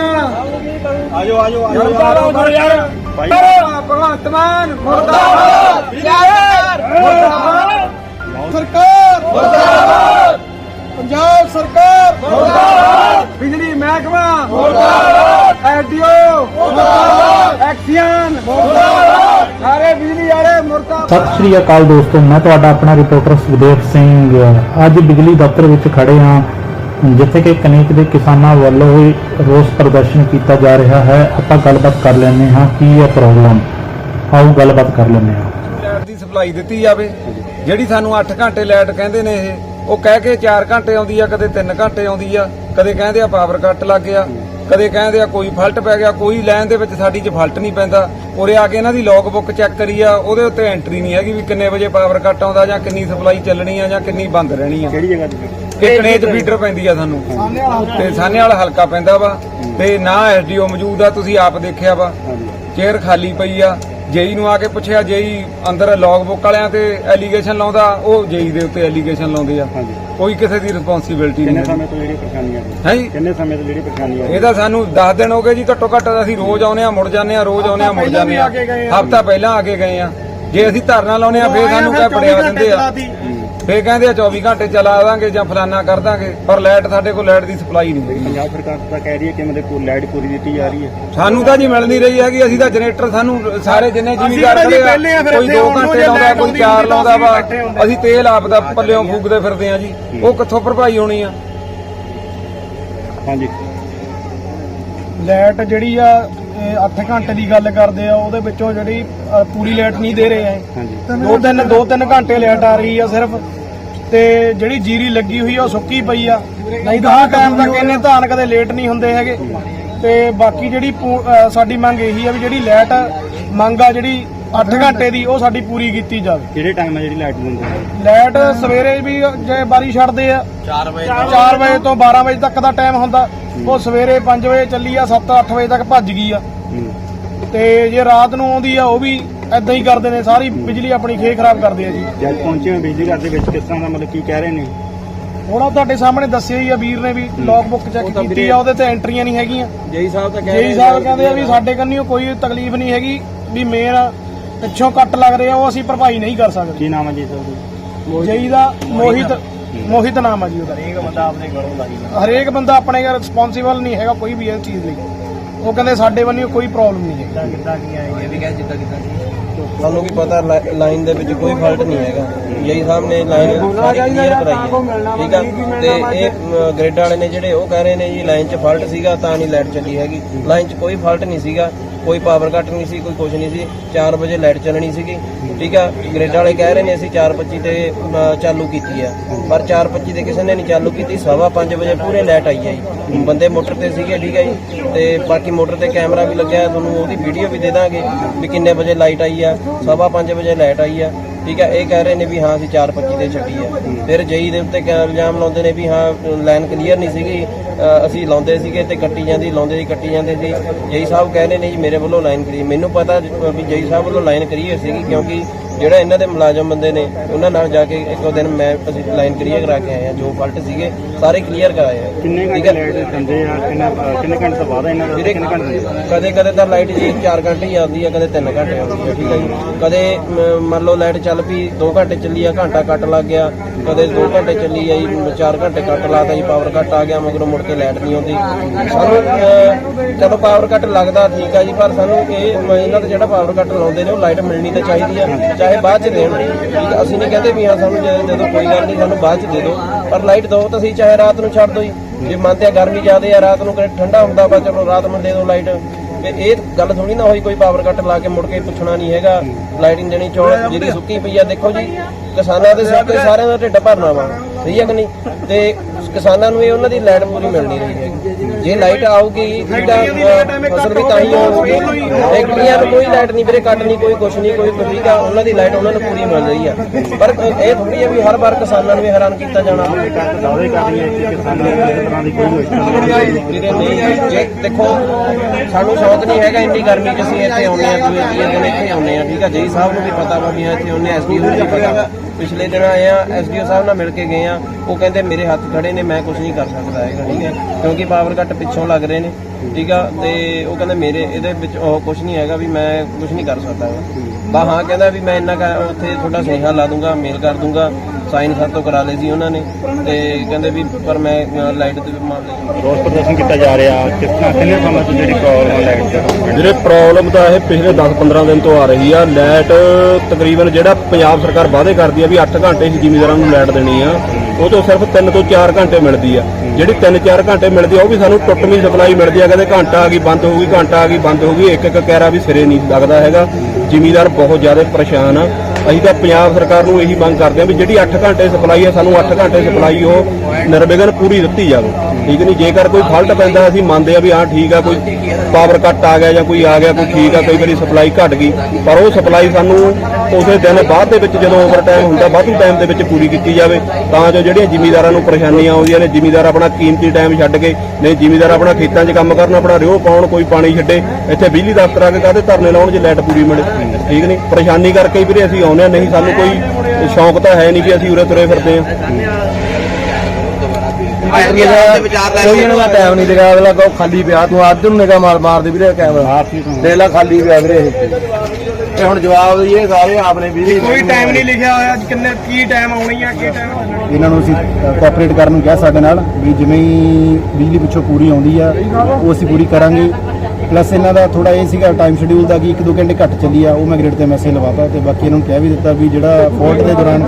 ਆਜੋ ਆਜੋ ਆਜੋ ਯਾਰ। ਭਾਈ। ਭਗਵੰਤ ਮਾਨ ਮੁਰਦਾਬਾਦ ਵਿਜੈਰ ਮੁਰਦਾਬਾਦ ਸਰਕਾਰ। ਮੁਰਦਾਬਾਦ ਪੰਜਾਬ ਸਰਕਾਰ। ਮੁਰਦਾਬਾਦ ਬਿਜਲੀ ਮਹਿਕਮਾ। ਮੁਰਦਾਬਾਦ ਐਡੀਓ ਮੁਰਦਾਬਾਦ ਐਕਸੀਅਨ। ਮੁਰਦਾਬਾਦ ਸਾਰੇ ਬਿਜਲੀ ਵਾਲੇ ਮੁਰਦਾਬਾਦ ਸਤਿ ਸ਼੍ਰੀ ਅਕਾਲ ਦੋਸਤੋ ਮੈਂ ਤੁਹਾਡਾ ਆਪਣਾ ਰਿਪੋਰਟਰ ਸੁਖਦੇਵ ਸਿੰਘ। ਅੱਜ ਬਿਜਲੀ ਦਫ਼ਤਰ ਵਿੱਚ ਖੜੇ ਹਾਂ। ਜਿੱਥੇ ਕਿ ਕਨੇਕ ਦੇ ਕਿਸਾਨਾਂ ਵੱਲੋਂ ਵੀ ਰੋਸ ਪ੍ਰਦਰਸ਼ਨ ਕੀਤਾ ਜਾ ਰਿਹਾ ਹੈ। ਆਪਾਂ ਗੱਲਬਾਤ ਕਰ ਲੈਂਦੇ ਹਾਂ ਕੀ ਹੈ ਪ੍ਰੋਬਲਮ ਆਓ ਗੱਲਬਾਤ ਕਰ ਲੈਂਦੇ ਹਾਂ। ਲਾਈਟ ਦੀ ਸਪਲਾਈ ਦਿੱਤੀ ਜਾਵੇ। ਜਿਹੜੀ ਸਾਨੂੰ 8 ਘੰਟੇ ਲਾਈਟ ਕਹਿੰਦੇ ਨੇ ਇਹ ਉਹ ਕਹਿ ਕੇ 4 ਘੰਟੇ ਆਉਂਦੀ ਆ ਕਦੇ 3 ਘੰਟੇ ਆਉਂਦੀ ਆ ਕਦੇ ਕਹਿੰਦੇ ਆ ਪਾਵਰ ਕੱਟ ਲੱਗ ਗਿਆ ਕਦੇ ਕਹਿੰਦੇ ਆ ਕੋਈ ਫਾਲਟ ਪੈ ਗਿਆ ਕੋਈ ਲਾਈਨ ਦੇ ਵਿੱਚ ਸਾਡੀ 'ਚ ਫਾਲਟ ਨਹੀਂ ਪੈਂਦਾ। ਉਰੇ ਆ ਕੇ ਇਹਨਾਂ ਦੀ ਲੌਗ ਬੁੱਕ ਚੈੱਕ ਕਰੀ ਆ ਉਹਦੇ ਉੱਤੇ ਐਂਟਰੀ ਨਹੀਂ ਹੈਗੀ ਵੀ ਕਿੰਨੇ ਵਜੇ ਪਾਵਰ ਕੱਟ ਆਉਂਦਾ ਜਾਂ ਕਿੰਨੀ ਸਪਲਾਈ ਚੱਲਣੀ ਆ ਜਾਂ ਕਿੰਨੀ ਬੰਦ ਰਹਿਣੀ ਆ। ਕਿਹੜੀ ਜਗ੍ਹਾ ਤੇ? ਇੱਕ ਕਨੇਜ ਫੀਡਰ ਪੈਂਦੀ ਆ ਸਾਨੂੰ। ਤੇ ਸਾਨੇ ਵਾਲਾ ਹਲਕਾ ਪੈਂਦਾ ਵਾ ਤੇ ਨਾ ਐਸਡੀਓ ਮੌਜੂਦ ਆ ਤੁਸੀਂ ਆਪ ਦੇਖਿਆ ਵਾ। ਚੇਅਰ ਖਾਲੀ ਪਈ ਆ। ਜੇਈ ਨੂੰ ਆ ਕੇ ਪੁੱਛਿਆ ਜੇਈ ਅੰਦਰ ਲੌਗ ਬੁੱਕ ਵਾਲਿਆਂ ਤੇ ਐਲੀਗੇਸ਼ਨ ਲਾਉਂਦਾ ਉਹ ਜੇਈ ਦੇ ਉੱਤੇ ਐਲੀਗੇਸ਼ਨ ਲਾਉਂਦੇ ਆ। ਕੋਈ ਕਿਸੇ ਦੀ ਰਿਸਪੌਂਸਿਬਿਲਟੀ ਕਿੰਨੇ ਨਹੀਂ ਸਮੇਂ ਤੋਂ ਜਿਹੜੀ ਪਰੇਸ਼ਾਨੀਆਂ ਹੈ ਕਿੰਨੇ ਸਮੇਂ ਤੋਂ ਜਿਹੜੀ ਪਰੇਸ਼ਾਨੀਆਂ ਇਹ ਤਾਂ ਸਾਨੂੰ 10 ਦਿਨ ਹੋ ਗਏ ਜੀ ਘੱਟੋ ਘੱਟ ਅਸੀਂ ਰੋਜ਼ ਆਉਨੇ ਆ ਮੁੜ ਜਾਂਦੇ ਆ ਰੋਜ਼ ਆਉਨੇ ਆ ਮੁੜ ਜਾਂਦੇ ਆ ਹਫਤਾ ਪਹਿਲਾਂ ਆ ਕੇ ਗਏ ਆ। ਜੇ ਅਸੀਂ ਧਰਨਾ ਲਾਉਨੇ ਆ ਫੇਰ ਸਾਨੂੰ ਕਹਿ ਪੜਿਆ ਦਿੰਦੇ ਆ। ਫੇਰ ਕਹਿੰਦੇ ਆ 24 ਘੰਟੇ ਚਲਾ ਦਾਂਗੇ ਜਾਂ ਫਲਾਨਾ ਕਰ ਦਾਂਗੇ ਪਰ ਲਾਈਟ ਸਾਡੇ ਕੋਲ ਲਾਈਟ ਦੀ ਸਪਲਾਈ ਨਹੀਂ ਹੈਗੀ। ਪੰਜਾਬ ਸਰਕਾਰ ਤਾਂ ਕਹਿ ਰਹੀ ਹੈ ਕਿ ਮਤਲਬ ਕੋਈ ਲਾਈਟ ਪੂਰੀ ਦਿੱਤੀ ਜਾ ਰਹੀ ਹੈ। ਸਾਨੂੰ ਤਾਂ ਜੀ ਮਿਲ ਨਹੀਂ ਰਹੀ ਹੈਗੀ ਅਸੀਂ ਤਾਂ ਜਨਰੇਟਰ ਸਾਨੂੰ ਸਾਰੇ ਜਿੰਨੇ ਜ਼ਿਮੀਦਾਰ ਖੜੇ ਆ ਕੋਈ 2 ਘੰਟੇ ਲਾਉਂਦਾ ਕੋਈ 4 ਲਾਉਂਦਾ ਵਾ। ਅਸੀਂ ਤੇਲ ਆਪ ਦਾ ਪੱਲਿਓਂ ਫੂਕਦੇ ਫਿਰਦੇ ਆ ਜੀ ਉਹ ਕਿੱਥੋਂ ਭਰਪਾਈ ਹੋਣੀ ਆ? ਹਾਂਜੀ। ਲਾਈਟ ਜਿਹੜੀ ਆ 8 ਘੰਟੇ ਦੀ ਗੱਲ ਕਰਦੇ ਆ ਉਹਦੇ ਵਿੱਚੋਂ ਜਿਹੜੀ ਪੂਰੀ ਲਾਈਟ ਨਹੀਂ ਦੇ ਰਹੇ ਆ। ਹਾਂਜੀ। ਦੋ ਤਿੰਨ ਦੋ ਤਿੰਨ ਘੰਟੇ ਲਾਈਟ ਆ ਰਹੀ ਆ ਸਿਰਫ। ਤੇ ਜਿਹੜੀ ਜੀਰੀ ਲੱਗੀ ਹੋਈ ਆ ਉਹ ਸੁੱਕੀ ਪਈ ਆ। ਨਹੀਂ ਤਾਂ ਟਾਈਮ ਤੱਕ ਇੰਨੇ ਧਾਨ ਕਦੇ ਲੇਟ ਨਹੀਂ ਹੁੰਦੇ ਹੈਗੇ। ਤੇ ਬਾਕੀ ਜਿਹੜੀ ਸਾਡੀ ਮੰਗ ਇਹੀ ਆ ਵੀ ਜਿਹੜੀ ਲਾਈਟ ਮੰਗ ਆ ਜਿਹੜੀ 8 ਘੰਟੇ ਦੀ ਉਹ ਸਾਡੀ ਪੂਰੀ ਕੀਤੀ ਜਾਵੇ। ਕਿਹੜੇ ਟਾਈਮ ਹੈ ਜਿਹੜੀ ਲਾਈਟ ਦਿੰਦੇ ਨੇ ਲਾਈਟ ਸਵੇਰੇ ਵੀ ਜੇ ਬਾਰੀ ਛੱਡਦੇ ਆ 4 ਵਜੇ 4 ਵਜੇ ਤੋਂ 12 ਵਜੇ ਤੱਕ ਦਾ ਟਾਈਮ ਹੁੰਦਾ। ਉਹ ਸਵੇਰੇ 5 ਵਜੇ ਚੱਲੀ ਆ 7-8 ਵਜੇ ਤੱਕ ਭੱਜ ਗਈ ਆ। ਤੇ ਜੇ ਰਾਤ ਨੂੰ ਆਉਂਦੀ ਆ ਉਹ ਵੀ ਐਦਾਂ ਹੀ ਕਰਦੇ ਨੇ ਸਾਰੀ ਬਿਜਲੀ ਆਪਣੀ ਖੇ ਖਰਾਬ ਕਰਦੇ ਆ ਜੀ। ਜੇ ਅੱਜ ਪਹੁੰਚੇ ਹੋ ਬਿਜਲੀ ਘਰ ਦੇ ਵਿੱਚ ਕਿਸ ਤਰ੍ਹਾਂ ਦਾ ਮਤਲਬ ਕੀ ਕਹਿ ਰਹੇ ਨੇ? ਹੁਣ ਉਹ ਤੁਹਾਡੇ ਸਾਹਮਣੇ ਦੱਸਿਆ ਹੀ ਆ ਵੀਰ ਨੇ ਵੀ ਲੌਗ ਬੁੱਕ ਚੈੱਕ ਕੀਤੀ ਆ ਉਹਦੇ ਤੇ ਐਂਟਰੀਆਂ ਨਹੀਂ ਹੈਗੀਆਂ। ਜੇਈ ਸਾਹਿਬ ਤਾਂ ਜੇਈ ਸਾਹਿਬ ਕਹਿੰਦੇ ਆ ਵੀ ਸਾਡੇ ਕੰਨਿਓ ਕੋਈ ਤਕਲੀਫ ਨਹੀਂ ਹੈਗੀ ਵੀ ਮੇਨ ਪਿੱਛੋਂ ਕੱਟ ਲੱਗ ਰਿਹਾ ਉਹ ਅਸੀਂ ਭਰਪਾਈ ਨਹੀਂ ਕਰ ਸਕਦੇ। ਕੀ ਨਾਮ ਹੈ ਜੀ ਸਰ ਜੇਈ ਦਾ? ਮੋਹਿਤ। ਮੋਹਿਤ। ਨਾਮ ਆ ਜੀ ਉਹਦਾ। ਹਰੇਕ ਬੰਦਾ ਆਪਣੇ ਘਰੋਂ ਲਾਈ ਹਰੇਕ ਬੰਦਾ ਆਪਣੇ ਘਰ ਰਿਸਪੌਂਸਿਬਲ ਨਹੀਂ ਹੈਗਾ ਕੋਈ ਵੀ ਇਹ ਚੀਜ਼ ਲਈ। ਉਹ ਕਹਿੰਦੇ ਸਾਡੇ ਵੱਲੋਂ ਕੋਈ ਪ੍ਰੋਬਲਮ ਨਹੀਂ ਹੈ? ਸਾਨੂੰ ਵੀ ਪਤਾ ਲਾਈ- ਲਾਈਨ ਦੇ ਵਿੱਚ ਕੋਈ ਫਾਲਟ ਨਹੀਂ ਹੈਗਾ। ਜਈ ਸਾਹਿਬ ਨੇ ਲਾਈਨ ਸਾਰੀ ਕਲੀਅਰ ਕਰਾਈ ਠੀਕ ਆ? ਤੇ ਇਹ ਗ੍ਰਿਡ ਵਾਲੇ ਨੇ ਜਿਹੜੇ ਉਹ ਕਹਿ ਰਹੇ ਨੇ ਜੀ ਲਾਈਨ 'ਚ ਫਾਲਟ ਸੀਗਾ ਤਾਂ ਨਹੀਂ ਲਾਈਟ ਚੱਲੀ ਹੈਗੀ। ਲਾਈਨ 'ਚ ਕੋਈ ਫਾਲਟ ਨਹੀਂ ਸੀਗਾ। ਕੋਈ ਪਾਵਰ ਕੱਟ ਨਹੀਂ ਸੀ ਕੋਈ ਕੁਝ ਨਹੀਂ ਸੀ। 4 ਵਜੇ ਲਾਈਟ ਚੱਲਣੀ ਸੀਗੀ ਠੀਕ ਆ? ਗ੍ਰਿਡ ਵਾਲੇ ਕਹਿ ਰਹੇ ਨੇ ਅਸੀਂ 4:25 ਤੇ ਅਮ, ਚਾਲੂ ਕੀਤੀ ਆ। ਪਰ 4:25 ਤੇ ਕਿਸੇ ਨੇ ਨਹੀਂ ਚਾਲੂ ਕੀਤੀ ਸਵਾ ਪੰਜ ਵਜੇ ਪੂਰੇ ਲਾਈਟ ਆਈ ਹੈ ਜੀ। ਬੰਦੇ ਮੋਟਰ ਤੇ ਸੀਗੇ ਠੀਕ ਆ ਜੀ? ਤੇ ਬਾਕੀ ਮੋਟਰ ਤੇ ਕੈਮਰਾ ਵੀ ਲੱਗਿਆ ਤੁਹਾਨੂੰ ਉਹਦੀ ਵੀਡੀਓ ਵੀ ਦੇ ਦਾਂਗੇ ਵੀ ਕਿੰਨੇ ਵਜੇ ਲਾਈਟ ਆਈ ਆ। ਸਵਾ ਪੰਜ ਵਜੇ ਲਾਈਟ ਆਈ ਆ। ਠੀਕ ਹੈ ਇਹ ਕਹਿ ਰਹੇ ਨੇ ਵੀ ਹਾਂ ਅਸੀਂ 4:25 ਤੇ ਛੱਡੀ ਹੈ। ਫਿਰ ਜਈ ਦੇ ਉੱਤੇ ਕਿਆ ਇਲਜ਼ਾਮ ਲਾਉਂਦੇ ਨੇ ਵੀ ਹਾਂ ਲਾਈਨ ਕਲੀਅਰ ਨਹੀਂ ਸੀਗੀ। ਅ, ਅਸੀਂ ਲਾਉਂਦੇ ਸੀਗੇ ਤੇ ਕੱਟੀ ਜਾਂਦੀ ਲਾਉਂਦੇ ਸੀ ਕੱਟੀ ਜਾਂਦੇ ਸੀ। ਜਈ ਸਾਹਿਬ ਕਹਿ ਰਹੇ ਨੇ ਜੀ ਮੇਰੇ ਵੱਲੋਂ ਲਾਈਨ ਕਲੀਅਰ ਮੈਨੂੰ ਪਤਾ ਵੀ ਜਈ ਸਾਹਿਬ ਵੱਲੋਂ ਲਾਈਨ ਕਲੀਅਰ ਸੀਗੀ ਕਿਉਂਕਿ ਜਿਹੜਾ ਇਹਨਾਂ ਦੇ ਮੁਲਾਜ਼ਮ ਬੰਦੇ ਨੇ ਉਹਨਾਂ ਨਾਲ ਜਾ ਕੇ ਇੱਕੋ ਦਿਨ ਮੈਂ ਅਸੀਂ ਲਾਈਨ ਕਲੀਅਰ ਕਰਾ ਕੇ ਆਏ ਆ ਜੋ ਫਾਲਟ ਸੀਗੇ ਸਾਰੇ ਕਲੀਅਰ ਕਰਾਏ ਆ। ਕਿੰਨੇ ਘੰਟੇ ਹੈ? ਲਾਈਟ ਦਿੰਦੇ ਆ? ਕਿੰਨਾ ਘੰਟੇ ਤੋਂ ਬਾਅਦ ਇਹਨਾਂ ਦਾ ਵੀਰੇ ਕਿੰਨੇ ਘੰਟੇ ਦਿੰਦੇ ਆ? ਕਦੇ ਕਦੇ ਤਾਂ ਲਾਈਟ ਜੀ 4 ਘੰਟੇ ਹੀ ਆਉਂਦੀ ਹੈ ਕਦੇ 3 ਘੰਟੇ ਆਉਂਦੀ ਹੈ ਠੀਕ ਹੈ ਜੀ। ਕਦੇ ਮੰਨ ਲਓ ਲਾਈਟ ਚੱਲ ਪਈ 2 ਘੰਟੇ ਚੱਲੀ ਆ ਘੰਟਾ ਕੱਟ ਲੱਗ ਗਿਆ। ਕਦੇ 2 ਘੰਟੇ ਚੱਲੀ ਆ ਜੀ 4 ਘੰਟੇ ਕੱਟ ਲਾਤਾ ਜੀ ਪਾਵਰ ਕੱਟ ਆ ਗਿਆ ਮਗਰੋਂ ਮੁੜ ਕੇ ਲਾਈਟ ਨਹੀਂ ਆਉਂਦੀ। ਸਾਨੂੰ ਚਲੋ ਪਾਵਰ ਕੱਟ ਲੱਗਦਾ ਠੀਕ ਆ ਜੀ ਪਰ ਸਾਨੂੰ ਇਹ ਇਹਨਾਂ ਦਾ ਜਿਹੜਾ ਪਾਵਰ ਕੱਟ ਲਾਉਂਦੇ ਨੇ ਉਹ ਲਾਈਟ ਮਿਲਣੀ ਤਾਂ ਚਾਹੀਦੀ ਆ। ਚਾਹੇ ਬਾਅਦ ਚ ਦੇਣ ਠੀਕ ਆ, ਅਸੀਂ ਨਹੀਂ ਕਹਿੰਦੇ ਵੀ ਹਾਂ ਸਾਨੂੰ ਜੇ ਦੇ ਕੋਈ ਗੱਲ ਨਹੀਂ ਸਾਨੂੰ ਬਾਅਦ ਚ ਦੇ ਦਿਓ। ਪਰ ਲਾਈਟ ਦਿਓ ਤਾਂ ਸਹੀ ਚਾਹੇ ਰਾਤ ਨੂੰ ਛੱਡ ਦਿਓ ਜੀ। ਜੇ ਮੰਨਦੇ ਆ ਗਰਮੀ ਜ਼ਿਆਦੇ ਆ ਰਾਤ ਨੂੰ ਕਦੇ ਠੰਡਾ ਹੁੰਦਾ ਵਾ ਚਲੋ ਰਾਤ ਨੂੰ ਦੇ ਦਿਓ ਲਾਈਟ ਤੇ ਇਹ ਗੱਲ ਥੋੜੀ ਨਾ ਹੋਈ ਕੋਈ ਪਾਵਰ ਕੱਟ ਲਾ ਕੇ ਮੁੜ ਕੇ ਪੁੱਛਣਾ ਨਹੀਂ ਹੈਗਾ। ਲਾਈਟਿੰਗ ਦੇਣੀ ਚੋਲ ਜਿਹੜੀ ਸੁੱਕੀ ਪਈ ਆ ਦੇਖੋ ਜੀ ਕਿਸਾਨਾਂ ਦੇ ਸਿਰ ਤੇ ਸਾਰਿਆਂ ਦਾ ਢਿੱਡ ਭਰਨਾ ਵਾ। ਸਹੀ ਹੈ ਕਿ ਨਹੀਂ? ਤੇ ਕਿਸਾਨਾਂ ਨੂੰ ਇਹ ਉਹਨਾਂ ਦੀ ਲਾਈਟ ਪੂਰੀ ਮਿਲ ਰਹੀ ਹੈਗੀ। ਜੇ ਲਾਈਟ ਆਊਗੀ ਠੀਕ ਆ ਫਸਲ ਵੀ ਤਾਂ ਹੀ ਹੋਊਗੀ। ਫੈਕਟਰੀਆਂ ਨੂੰ ਕੋਈ ਲਾਈਟ ਨਹੀਂ ਵੀਰੇ, ਕੱਟ ਨਹੀਂ, ਕੋਈ ਕੁਛ ਨਹੀਂ, ਕੋਈ ਕੁਛ ਠੀਕ ਉਹਨਾਂ ਦੀ ਲਾਈਟ ਉਹਨਾਂ ਨੂੰ ਪੂਰੀ ਮਿਲ ਰਹੀ ਆ। ਪਰ ਇਹ ਥੋੜੀ ਹੈ ਵੀ ਹਰ ਵਾਰ ਕਿਸਾਨਾਂ ਨੂੰ ਵੀ ਹੈਰਾਨ ਕੀਤਾ ਜਾਣਾ। ਦਾਅਵੇ ਕਰ ਰਹੀ ਹੈ ਕਿ ਕਿਸਾਨਾਂ ਨੂੰ ਕਿਸੇ ਤਰ੍ਹਾਂ ਦੀ ਕੋਈ ਮੁਸ਼ਕਲ ਨਹੀਂ ਜੇ ਦੇਖੋ, ਸਾਨੂੰ ਸ਼ੌਕ ਨਹੀਂ ਹੈਗਾ ਇੰਨੀ ਗਰਮੀ 'ਚ ਅਸੀਂ ਇੱਥੇ ਆਉਂਦੇ ਆ ਦੂਏ ਤੀਏ ਦਿਨ ਇੱਥੇ ਆਉਂਦੇ ਆ ਠੀਕ ਆ? ਜਈ ਸਾਹਿਬ ਨੂੰ ਵੀ ਪਤਾ ਵਾ ਵੀ ਇੱਥੇ ਆਉਂਦੇ ਐਸਡੀਓ ਨੂੰ ਵੀ ਪਤਾ ਪਿਛਲੇ ਦਿਨ ਆਏ ਆ ਐਸਡੀਓ ਸਾਹਿਬ ਨਾਲ ਮਿਲ ਕੇ ਗਏ ਆ ਉਹ ਕਹਿੰਦੇ ਮੇਰੇ ਹੱਥ ਖੜੇ ਕਹਿੰਦੇ ਮੈਂ ਕੁਝ ਨਹੀਂ ਕਰ ਸਕਦਾ ਹੈਗਾ ਠੀਕ ਹੈ? ਕਿਉਂਕਿ ਪਾਵਰ ਕੱਟ ਪਿੱਛੋਂ ਲੱਗ ਰਹੇ ਨੇ ਠੀਕ ਆ? ਤੇ ਉਹ ਕਹਿੰਦੇ ਮੇਰੇ ਇਹਦੇ ਵਿੱਚ ਉਹ ਕੁਝ ਨਹੀਂ ਹੈਗਾ ਵੀ ਮੈਂ ਕੁਝ ਨਹੀਂ ਕਰ ਸਕਦਾ ਬਾ ਹਾਂ ਕਹਿੰਦਾ ਵੀ ਮੈਂ ਇੰਨਾ ਕੁ ਉੱਥੇ ਤੁਹਾਡਾ ਸੁਨੇਹਾ ਲਾ ਦੂੰਗਾ ਮੇਲ ਕਰ ਦੂੰਗਾ ਸਾਈਨ ਸਾਡੇ ਤੋਂ ਕਰਾ ਲਏ ਸੀ ਉਹਨਾਂ ਨੇ। ਤੇ ਕਹਿੰਦੇ ਵੀ ਪਰ ਮੈਂ ਲਾਈਟ ਦੇ ਮਾਮਲੇ ਰੋਸ ਪ੍ਰਦਰਸ਼ਨ ਕੀਤਾ ਜਾ ਰਿਹਾ ਕਿਸ ਤਰ੍ਹਾਂ ਕਿੰਨੇ ਸਮੇਂ ਤੋਂ ਜਿਹੜੀ ਪ੍ਰੋਬਲਮ ਹੈ? ਲਾਈਟ ਜਿਹੜੇ ਪ੍ਰੋਬਲਮ ਤਾਂ ਇਹ ਪਿਛਲੇ 10-15 ਦਿਨ ਤੋਂ ਆ ਰਹੀ ਆ ਲਾਈਟ ਤਕਰੀਬਨ ਜਿਹੜਾ ਪੰਜਾਬ ਸਰਕਾਰ ਵਾਅਦੇ ਕਰਦੀ ਆ ਵੀ 8 ਘੰਟੇ ਹੀ ਜ਼ਿਮੀਂਦਾਰਾਂ ਨੂੰ ਲਾਈਟ ਦੇਣੀ ਆ ਉਹ ਤੋਂ ਸਿਰਫ 3 ਤੋਂ 4 ਘੰਟੇ ਮਿਲਦੀ ਆ। ਜਿਹੜੀ 3-4 ਘੰਟੇ ਮਿਲਦੀ ਆ, ਉਹ ਵੀ ਸਾਨੂੰ ਟੁੱਟਵੀਂ ਸਪਲਾਈ ਮਿਲਦੀ ਆ। ਕਦੇ ਘੰਟਾ ਆ ਗਈ, ਬੰਦ ਹੋ ਗਈ, ਘੰਟਾ ਆ ਗਈ, ਬੰਦ ਹੋ ਗਈ, ਇੱਕ ਇੱਕ ਕੈਰਾ ਵੀ ਸਿਰੇ ਨਹੀਂ ਲੱਗਦਾ ਹੈਗਾ। ਜ਼ਿਮੀਦਾਰ ਬਹੁਤ ਜ਼ਿਆਦਾ ਪਰੇਸ਼ਾਨ ਆ। ਅਸੀਂ ਤਾਂ ਪੰਜਾਬ ਸਰਕਾਰ ਨੂੰ ਇਹੀ ਮੰਗ ਕਰਦੇ ਆ ਵੀ ਜਿਹੜੀ 8 ਘੰਟੇ ਸਪਲਾਈ ਆ, ਸਾਨੂੰ 8 ਘੰਟੇ ਸਪਲਾਈ ਉਹ ਨਿਰਵਿਘਨ ਪੂਰੀ ਦਿੱਤੀ ਜਾਵੇ। ਠੀਕ ਨਹੀਂ, ਜੇਕਰ ਕੋਈ ਫਾਲਟ ਪੈਂਦਾ, ਅਸੀਂ ਮੰਨਦੇ ਆ ਵੀ ਹਾਂ, ਠੀਕ ਆ, ਕੋਈ ਪਾਵਰ ਕੱਟ ਆ ਗਿਆ ਜਾਂ ਕੋਈ ਆ ਗਿਆ, ਕੋਈ ਠੀਕ ਆ, ਕਈ ਵਾਰੀ ਸਪਲਾਈ ਘਟ ਗਈ, ਪਰ ਉਹ ਸਪਲਾਈ ਸਾਨੂੰ ਉਸੇ ਦਿਨ ਬਾਅਦ ਦੇ ਵਿੱਚ ਜਦੋਂ ਓਵਰ ਟਾਈਮ ਹੁੰਦਾ, ਵਾਧੂ ਟਾਈਮ ਦੇ ਵਿੱਚ ਪੂਰੀ ਕੀਤੀ ਜਾਵੇ, ਤਾਂ ਜੋ ਜਿਹੜੀਆਂ ਜ਼ਿਮੀਦਾਰਾਂ ਨੂੰ ਪਰੇਸ਼ਾਨੀਆਂ ਆਉਂਦੀਆਂ ਨੇ, ਜ਼ਿਮੀਦਾਰ ਆਪਣਾ ਕੀਮਤੀ ਟਾਈਮ ਛੱਡ ਕੇ, ਨਹੀਂ, ਜ਼ਿਮੀਦਾਰ ਆਪਣਾ ਖੇਤਾਂ 'ਚ ਕੰਮ ਕਰਨ, ਆਪਣਾ ਰਿਓ ਪਾਉਣ, ਕੋਈ ਪਾਣੀ ਛੱਡੇ, ਇੱਥੇ ਬਿਜਲੀ ਦਫ਼ਤਰ ਆ ਕੇ ਕਾਹਦੇ ਧਰਨੇ ਲਾਉਣ ਜੇ ਲਾਈਟ ਪੂਰੀ ਮਿਲੇ ਠੀਕ ਨਹੀਂ? ਪਰੇਸ਼ਾਨੀ ਕਰਕੇ ਹੀ ਵੀਰੇ ਅਸੀਂ ਆਉਂਦੇ ਆ ਨਹੀਂ, ਸਾਨੂੰ ਕੋਈ ਸ਼ੌਂਕ ਤਾਂ ਹੈ ਨਹੀਂ ਕਿ ਅਸੀਂ ਉਰੇ ਤੁਰੇ ਫਿਰਦੇ ਆ ਕੋਈ ਇਹਨਾਂ ਦਾ ਟਾਈਮ ਨਹੀਂ ਦਿਖਾ ਅਗਲਾ ਕਹੋ ਖਾਲੀ ਪਿਆ। ਤੂੰ ਅੱਧ ਨੂੰ ਨਿਗਾ ਮਾਰ ਮਾਰਦੇ ਵੀਰੇ ਕੈਮਰਾ। ਦੇਖ ਲੈ ਖਾਲੀ ਪਿਆ ਵੀਰੇ ਇਹ। ਤੇ ਹੁਣ ਜਵਾਬ ਦਈਏ ਸਾਰੇ ਆਪਨੇ ਵੀਰੇ ਕੋਈ ਟਾਈਮ ਨਹੀਂ ਲਿਖਿਆ ਹੋਇਆ। ਅੱਜ ਕਿੰਨੇ ਕੀ ਟਾਈਮ ਆਉਣੀ ਆ ਕੀ ਟਾਈਮ ਆਉਣਾ? ਇਹਨਾਂ ਨੂੰ ਅਸੀਂ ਕੋਆਪਰੇਟ ਕਰਨ ਨੂੰ ਕਿਹਾ ਸਾਡੇ ਨਾਲ ਵੀ ਜਿਵੇਂ ਹੀ ਬਿਜਲੀ ਪਿੱਛੋਂ ਪੂਰੀ ਆਉਂਦੀ ਆ ਉਹ ਅਸੀਂ ਪੂਰੀ ਕਰਾਂਗੇ। ਪਲੱਸ ਇਹਨਾਂ ਦਾ ਥੋੜਾ ਇਹ ਸੀਗਾ ਟਾਈਮ ਸ਼ਡਿਊਲ ਦਾ ਕਿ 1-2 ਘੰਟੇ ਘੱਟ ਚੱਲੀ ਆ ਉਹ ਮੈਂ ਗ੍ਰਿਡ ਤੇ ਮੈਸੇਜ ਲਵਾਤਾ ਤੇ ਬਾਕੀ ਇਹਨਾਂ ਨੂੰ ਕਹਿ ਵੀ ਦਿੱਤਾ ਵੀ ਜਿਹੜਾ ਫਾਲਟ ਦੇ ਦੌਰਾਨ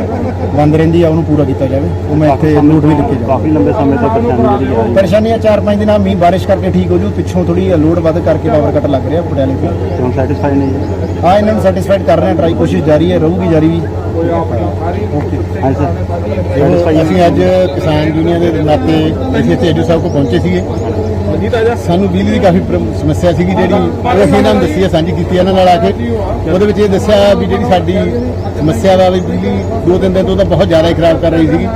ਬੰਦ ਰਹਿੰਦੀ ਆ ਉਹਨੂੰ ਪੂਰਾ ਕੀਤਾ ਜਾਵੇ। ਉਹ ਮੈਂ ਇੱਥੇ ਨੋਟ ਵੀ ਲਿਖੇ ਜਾਵੇ ਕਾਫੀ ਲੰਬੇ ਸਮੇਂ ਤੋਂ ਪਰੇਸ਼ਾਨੀ ਜਿਹੜੀ ਆ ਰਹੀ ਪਰੇਸ਼ਾਨੀਆਂ 4-5 ਦਿਨਾਂ ਮੀਂਹ ਬਾਰਿਸ਼ ਕਰਕੇ ਠੀਕ ਹੋ ਜੂ ਪਿੱਛੋਂ ਥੋੜੀ ਲੋਡ ਵੱਧ ਕਰਕੇ ਪਾਵਰ ਕੱਟ ਲੱਗ ਰਿਹਾ ਪਟਿਆਲੇ ਤੋਂ। ਹੁਣ ਸੈਟੀਸਫਾਈ ਨਹੀਂ ਹੈ। ਇਹਨਾਂ ਨੂੰ ਸੈਟੀਸਫਾਈਡ ਕਰ ਰਹੇ ਹਾਂ ਟਰਾਈ ਕੋਸ਼ਿਸ਼ ਜਾਰੀ ਹੈ ਰਹੂਗੀ ਜਾਰੀ ਵੀ। ਓਕੇ ਹਾਂ ਸਰ ਅਸੀਂ ਅੱਜ ਕਿਸਾਨ ਯੂਨੀਅਨ ਦੇ ਨਾਤੇ ਇੱਥੇ ਐਡੂ ਸਾਹਿਬ ਕੋਲ ਪਹੁੰਚੇ ਸੀਗੇ। ਸਾਨੂੰ ਬਿਜਲੀ ਦੀ ਕਾਫੀ ਪ੍ਰਮ- ਸਮੱਸਿਆ ਸੀਗੀ ਜਿਹੜੀ ਉਹ ਅਸੀਂ ਇਹਨਾਂ ਨੂੰ ਦੱਸੀ ਹੈ, ਸਾਂਝੀ ਕੀਤੀ ਹੈ ਇਹਨਾਂ ਨਾਲ ਆ ਕੇ। ਉਹਦੇ ਵਿੱਚ ਇਹ ਦੱਸਿਆ ਵੀ ਜਿਹੜੀ ਸਾਡੀ ਸਮੱਸਿਆ ਵਾ ਵੀ ਬਿਜਲੀ ਦੋ ਤਿੰਨ ਦਿਨ ਤੋਂ ਤਾਂ ਬਹੁਤ ਜ਼ਿਆਦਾ ਹੀ ਖਰਾਬ ਕਰ ਰਹੀ ਸੀਗੀ।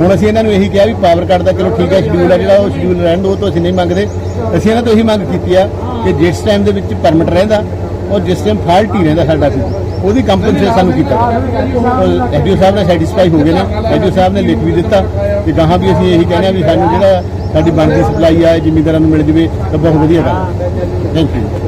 ਹੁਣ ਅਸੀਂ ਇਹਨਾਂ ਨੂੰ ਇਹੀ ਕਿਹਾ ਵੀ ਪਾਵਰ ਕੱਟ ਦਾ ਚਲੋ ਠੀਕ ਹੈ ਸ਼ਡਿਊਲ ਹੈ, ਜਿਹੜਾ ਉਹ ਸ਼ਡਿਊਲ ਰਹਿਣ ਦੋ ਤੋਂ ਅਸੀਂ ਨਹੀਂ ਮੰਗਦੇ। ਅਸੀਂ ਇਹਨਾਂ ਤੋਂ ਇਹੀ ਮੰਗ ਕੀਤੀ ਆ ਕਿ ਜਿਸ ਟਾਈਮ ਦੇ ਵਿੱਚ ਪਰਮਿਟ ਰਹਿੰਦਾ, ਉਹ ਜਿਸ ਟਾਈਮ ਫਾਲਟ ਹੀ ਰਹਿੰਦਾ ਸਾਡਾ ਸੀ ਉਹਦੀ ਕੰਪਨਸੇਸ਼ਨ ਸਾਨੂੰ ਕੀਤਾ ਐਡੀਓ ਸਾਹਿਬ ਨਾਲ ਸੈਟੀਸਫਾਈ ਹੋ ਗਏ ਨੇ। ਐਡੀਓ ਸਾਹਿਬ ਨੇ ਲਿਖ ਵੀ ਦਿੱਤਾ ਤੇ ਗਾਹਾਂ ਵੀ ਅਸੀਂ ਇਹੀ ਕਹਿੰਦੇ ਆ ਵੀ ਸਾਨੂੰ ਜਿਹੜਾ ਸਾਡੀ ਬਣਦੀ ਸਪਲਾਈ ਆ, ਇਹ ਜ਼ਿਮੀਂਦਾਰਾਂ ਨੂੰ ਮਿਲ ਜਵੇ, ਤਾਂ ਬਹੁਤ ਵਧੀਆ ਗੱਲ। Thank you